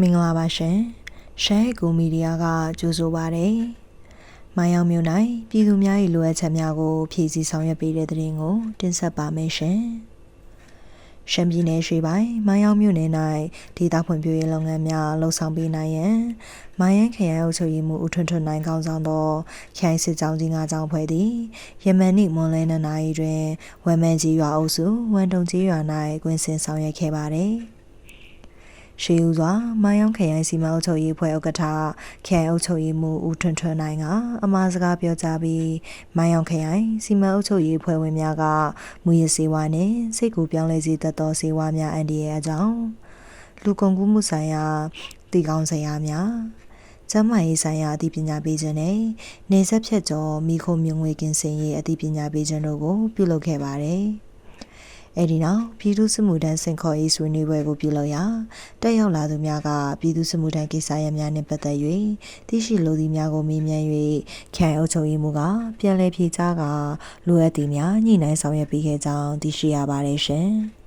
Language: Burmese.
မင်္ဂလာပါရှင်ရှမ်းကူမီဒီယာကကြိုဆိုပါရယ်။မိုင်းအောင်မြို့၌ပြည်သူများ၏လိုအပ်ချက်များကိုဖြည့်ဆည်းဆောင်ရွက်ပေးတဲ့တဲ့ရင်ကိုတင်ဆက်ပါမယ်ရှင်။ရှမ်းပြည်နယ်ရွှေပိုင်းမိုင်းအောင်မြို့နယ်၌ဒေသဖွံ့ဖြိုးရေးလုပ်ငန်းများလှုပ်ဆောင်ပေးနိုင်ရန်မိုင်းရန်ခရိုင်အုပ်ချုပ်ရေးမှူးဦးထွန်းထွန်းနိုင်ကောင်းဆောင်သောခရိုင်စစ်ကြောင်းကြီး၅ကြောင်းဖွဲ့သည်ယမန်နေ့မွန်လဲနှစ်နာရီတွင်ဝမ်မန်ကြီးရွာအုပ်စုဝန်တုံကြီးရွာ၌ကွင်းစင်ဆောင်ရွက်ခဲ့ပါသည်။ ရှေးဦးစွာမိုင်းယောင်းခရိုင်စီမံအုပ်ချုပ်ရေးဖွဲ့ဥက္ကဋ္ဌခရိုင်အုပ်ချုပ်ရေးမှူးဦးထွန်းထွန်းနိုင်ကအမှားစကားပြောကြားပြီးမိုင်းယောင်းခရိုင်စီမံအုပ်ချုပ်ရေးဖွဲ့ဝင်များကမူရစေဝါနှင့်စိတ်ကူပြောင်းလဲစေတတ်သောစေဝါများအန်ဒီရဲ့အကြောင်းလူကုန်ကူးမှုဆိုင်ရာတည်ကောင်းစရာများကျမ်းမာရေးဆိုင်ရာအသိပညာပေးခြင်းနဲ့နေဆက်ဖြတ်ကျော်မိခုံမြငွေကင်းစင်ရေးအသိပညာပေးခြင်းတို့ကိုပြုလုပ်ခဲ့ပါတယ်။ အဲ့ဒီနောက်ပြည်သူ့စစ်မှုထမ်းစင်ခေါ်ရေးဆွေးနွေးပွဲကိုပြုလုပ်ရာတက်ရောက်လာသူများကပြည်သူ့စစ်မှုထမ်းကိစ္စရပ်များနှင့်ပတ်သက်၍သိရှိလိုသည့်များကိုမေးမြန်း၍ခိုင်အုပ်ချုပ်ရေးမှူးကပြန်လည်ဖြေကြားကလိုအပ်သည့်များညှိနှိုင်းဆောင်ရွက်ပေးခဲ့ကြောင်းသိရှိရပါတယ်ရှင်။